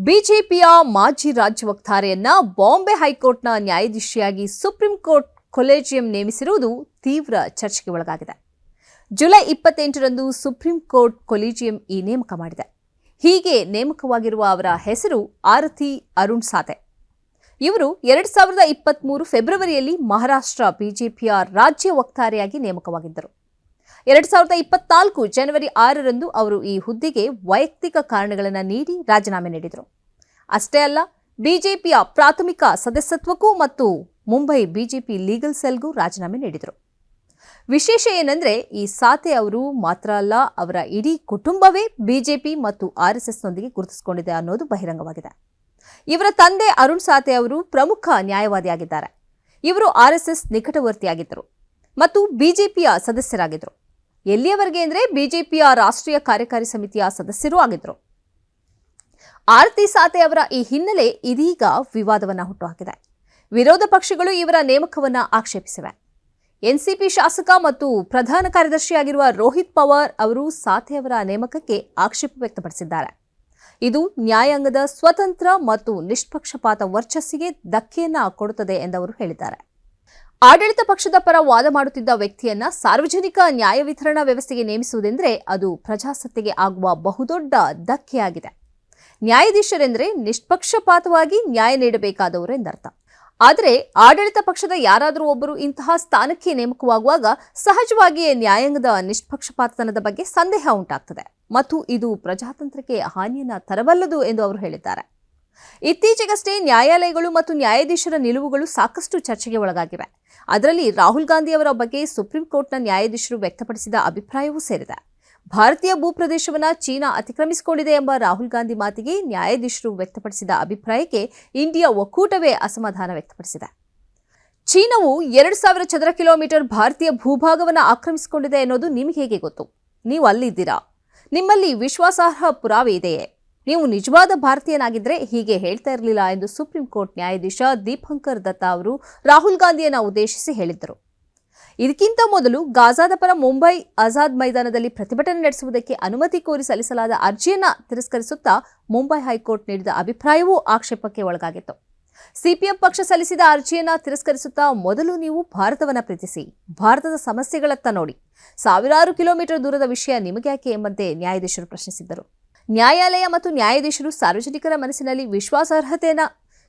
ಬಿಜೆಪಿಯ ಮಾಜಿ ರಾಜ್ಯ ವಕ್ತಾರೆಯನ್ನ ಬಾಂಬೆ ಹೈಕೋರ್ಟ್ನ ನ್ಯಾಯಾಧೀಶಿಯಾಗಿ ಸುಪ್ರೀಂ ಕೋರ್ಟ್ ಕೊಲೆಜಿಯಂ ನೇಮಿಸಿರುವುದು ತೀವ್ರ ಚರ್ಚೆಗೆ ಒಳಗಾಗಿದೆ. ಜುಲೈ ಇಪ್ಪತ್ತೆಂಟರಂದು ಸುಪ್ರೀಂ ಕೋರ್ಟ್ ಕೊಲಿಜಿಯಂ ಈ ನೇಮಕ ಮಾಡಿದೆ. ಹೀಗೆ ನೇಮಕವಾಗಿರುವ ಅವರ ಹೆಸರು ಆರತಿ ಅರುಣ್ ಸಾತೆ. ಇವರು ಎರಡು ಸಾವಿರದ ಇಪ್ಪತ್ತ್ಮೂರು ಫೆಬ್ರವರಿಯಲ್ಲಿ ಮಹಾರಾಷ್ಟ್ರ ಬಿಜೆಪಿಯ ರಾಜ್ಯ ವಕ್ತಾರೆಯಾಗಿ ನೇಮಕವಾಗಿದ್ದರು. ಎರಡ್ ಸಾವಿರದ ಇಪ್ಪತ್ನಾಲ್ಕು ಜನವರಿ ಆರರಂದು ಅವರು ಈ ಹುದ್ದೆಗೆ ವೈಯಕ್ತಿಕ ಕಾರಣಗಳನ್ನು ನೀಡಿ ರಾಜೀನಾಮೆ ನೀಡಿದರು. ಅಷ್ಟೇ ಅಲ್ಲ, ಬಿಜೆಪಿಯ ಪ್ರಾಥಮಿಕ ಸದಸ್ಯತ್ವಕ್ಕೂ ಮತ್ತು ಮುಂಬೈ ಬಿಜೆಪಿ ಲೀಗಲ್ ಸೆಲ್ಗೂ ರಾಜೀನಾಮೆ ನೀಡಿದರು. ವಿಶೇಷ ಏನಂದ್ರೆ, ಈ ಸಾತೆ ಅವರು ಮಾತ್ರ ಅಲ್ಲ, ಅವರ ಇಡೀ ಕುಟುಂಬವೇ ಬಿಜೆಪಿ ಮತ್ತು ಆರ್ಎಸ್ಎಸ್ನೊಂದಿಗೆ ಗುರುತಿಸಿಕೊಂಡಿದೆ ಅನ್ನೋದು ಬಹಿರಂಗವಾಗಿದೆ. ಇವರ ತಂದೆ ಅರುಣ್ ಸಾತೆ ಅವರು ಪ್ರಮುಖ ನ್ಯಾಯವಾದಿಯಾಗಿದ್ದಾರೆ. ಇವರು ಆರ್ಎಸ್ಎಸ್ ನಿಕಟವರ್ತಿಯಾಗಿದ್ದರು ಮತ್ತು ಬಿಜೆಪಿಯ ಸದಸ್ಯರಾಗಿದ್ದರು. ಎಲ್ಲಿಯವರೆಗೆ ಅಂದರೆ ಬಿಜೆಪಿಯ ರಾಷ್ಟ್ರೀಯ ಕಾರ್ಯಕಾರಿ ಸಮಿತಿಯ ಸದಸ್ಯರೂ ಆಗಿದ್ದರು ಆರತಿ ಸಾತೆ ಅವರ ಈ ಹಿನ್ನೆಲೆ ಇದೀಗ ವಿವಾದವನ್ನ ಹುಟ್ಟುಹಾಕಿದೆ. ವಿರೋಧ ಪಕ್ಷಗಳು ಇವರ ನೇಮಕವನ್ನ ಆಕ್ಷೇಪಿಸಿವೆ. ಎನ್ಸಿಪಿ ಶಾಸಕ ಮತ್ತು ಪ್ರಧಾನ ಕಾರ್ಯದರ್ಶಿಯಾಗಿರುವ ರೋಹಿತ್ ಪವಾರ್ ಅವರು ಸಾಥೆ ಅವರ ನೇಮಕಕ್ಕೆ ಆಕ್ಷೇಪ ವ್ಯಕ್ತಪಡಿಸಿದ್ದಾರೆ. ಇದು ನ್ಯಾಯಾಂಗದ ಸ್ವತಂತ್ರ ಮತ್ತು ನಿಷ್ಪಕ್ಷಪಾತ ವರ್ಚಸ್ಸಿಗೆ ಧಕ್ಕೆಯನ್ನ ಕೊಡುತ್ತದೆ ಎಂದವರು ಹೇಳಿದ್ದಾರೆ. ಆಡಳಿತ ಪಕ್ಷದ ಪರ ವಾದ ಮಾಡುತ್ತಿದ್ದ ವ್ಯಕ್ತಿಯನ್ನ ಸಾರ್ವಜನಿಕ ನ್ಯಾಯ ವಿತರಣಾ ವ್ಯವಸ್ಥೆಗೆ ನೇಮಿಸುವುದೆಂದರೆ ಅದು ಪ್ರಜಾಸತ್ತೆಗೆ ಆಗುವ ಬಹುದೊಡ್ಡ ಧಕ್ಕೆಯಾಗಿದೆ. ನ್ಯಾಯಾಧೀಶರೆಂದರೆ ನಿಷ್ಪಕ್ಷಪಾತವಾಗಿ ನ್ಯಾಯ ನೀಡಬೇಕಾದವರು ಎಂದರ್ಥ. ಆದರೆ ಆಡಳಿತ ಪಕ್ಷದ ಯಾರಾದರೂ ಒಬ್ಬರು ಇಂತಹ ಸ್ಥಾನಕ್ಕೆ ನೇಮಕವಾಗುವಾಗ ಸಹಜವಾಗಿಯೇ ನ್ಯಾಯಾಂಗದ ನಿಷ್ಪಕ್ಷಪಾತತನದ ಬಗ್ಗೆ ಸಂದೇಹ ಉಂಟಾಗ್ತದೆ. ಮತ್ತು ಇದು ಪ್ರಜಾತಂತ್ರಕ್ಕೆ ಹಾನಿಯನ್ನ ತರಬಲ್ಲದು ಎಂದು ಅವರು ಹೇಳಿದ್ದಾರೆ. ಇತ್ತೀಚೆಗಷ್ಟೇ ನ್ಯಾಯಾಲಯಗಳು ಮತ್ತು ನ್ಯಾಯಾಧೀಶರ ನಿಲುವುಗಳು ಸಾಕಷ್ಟು ಚರ್ಚೆಗೆ ಒಳಗಾಗಿವೆ. ಅದರಲ್ಲಿ ರಾಹುಲ್ ಗಾಂಧಿ ಅವರ ಬಗ್ಗೆ ಸುಪ್ರೀಂ ಕೋರ್ಟ್ನ ನ್ಯಾಯಾಧೀಶರು ವ್ಯಕ್ತಪಡಿಸಿದ ಅಭಿಪ್ರಾಯವೂ ಸೇರಿದೆ. ಭಾರತೀಯ ಭೂಪ್ರದೇಶವನ್ನ ಚೀನಾ ಅತಿಕ್ರಮಿಸಿಕೊಂಡಿದೆ ಎಂಬ ರಾಹುಲ್ ಗಾಂಧಿ ಮಾತಿಗೆ ನ್ಯಾಯಾಧೀಶರು ವ್ಯಕ್ತಪಡಿಸಿದ ಅಭಿಪ್ರಾಯಕ್ಕೆ ಇಂಡಿಯಾ ಒಕ್ಕೂಟವೇ ಅಸಮಾಧಾನ ವ್ಯಕ್ತಪಡಿಸಿದೆ. ಚೀನಾವು ಎರಡು ಸಾವಿರ ಚದರ ಕಿಲೋಮೀಟರ್ ಭಾರತೀಯ ಭೂಭಾಗವನ್ನು ಆಕ್ರಮಿಸಿಕೊಂಡಿದೆ ಅನ್ನೋದು ನಿಮಗೆ ಹೇಗೆ ಗೊತ್ತು? ನೀವು ಅಲ್ಲಿದ್ದೀರಾ? ನಿಮ್ಮಲ್ಲಿ ವಿಶ್ವಾಸಾರ್ಹ ಪುರಾವೆ ಇದೆಯೇ? ನೀವು ನಿಜವಾದ ಭಾರತೀಯನಾಗಿದ್ದರೆ ಹೀಗೆ ಹೇಳ್ತಾ ಇರಲಿಲ್ಲ ಎಂದು ಸುಪ್ರೀಂ ಕೋರ್ಟ್ ನ್ಯಾಯಾಧೀಶ ದೀಪಂಕರ್ ದತ್ತ ಅವರು ರಾಹುಲ್ ಗಾಂಧಿಯನ್ನು ಉದ್ದೇಶಿಸಿ ಹೇಳಿದ್ದರು. ಇದಕ್ಕಿಂತ ಮೊದಲು ಗಾಜಾದ ಪರ ಮುಂಬೈ ಆಜಾದ್ ಮೈದಾನದಲ್ಲಿ ಪ್ರತಿಭಟನೆ ನಡೆಸುವುದಕ್ಕೆ ಅನುಮತಿ ಕೋರಿ ಸಲ್ಲಿಸಲಾದ ಅರ್ಜಿಯನ್ನು ತಿರಸ್ಕರಿಸುತ್ತಾ ಮುಂಬೈ ಹೈಕೋರ್ಟ್ ನೀಡಿದ ಅಭಿಪ್ರಾಯವೂ ಆಕ್ಷೇಪಕ್ಕೆ ಒಳಗಾಗಿತ್ತು. ಸಿಪಿಎಂ ಪಕ್ಷ ಸಲ್ಲಿಸಿದ ಅರ್ಜಿಯನ್ನು ತಿರಸ್ಕರಿಸುತ್ತಾ ಮೊದಲು ನೀವು ಭಾರತವನ್ನು ಪ್ರೀತಿಸಿ, ಭಾರತದ ಸಮಸ್ಯೆಗಳತ್ತ ನೋಡಿ. ಸಾವಿರಾರು ಕಿಲೋಮೀಟರ್ ದೂರದ ವಿಷಯ ನಿಮಗ್ಯಾಕೆ ಎಂಬಂತೆ ನ್ಯಾಯಾಧೀಶರು ಪ್ರಶ್ನಿಸಿದ್ದರು. ನ್ಯಾಯಾಲಯ ಮತ್ತು ನ್ಯಾಯಾಧೀಶರು ಸಾರ್ವಜನಿಕರ ಮನಸ್ಸಿನಲ್ಲಿ ವಿಶ್ವಾಸಾರ್ಹತೆಯನ್ನು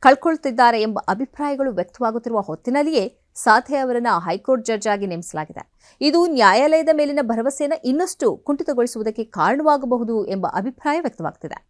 ಕಳ್ಕೊಳ್ತಿದ್ದಾರೆ ಎಂಬ ಅಭಿಪ್ರಾಯಗಳು ವ್ಯಕ್ತವಾಗುತ್ತಿರುವ ಹೊತ್ತಿನಲ್ಲಿಯೇ ಸಾಥೆ ಅವರನ್ನು ಹೈಕೋರ್ಟ್ ಜಡ್ಜ್ ಆಗಿ ನೇಮಿಸಲಾಗಿದೆ. ಇದು ನ್ಯಾಯಾಲಯದ ಮೇಲಿನ ಭರವಸೆಯನ್ನು ಇನ್ನಷ್ಟು ಕುಂಠಿತಗೊಳಿಸುವುದಕ್ಕೆ ಕಾರಣವಾಗಬಹುದು ಎಂಬ ಅಭಿಪ್ರಾಯ ವ್ಯಕ್ತವಾಗ್ತಿದೆ.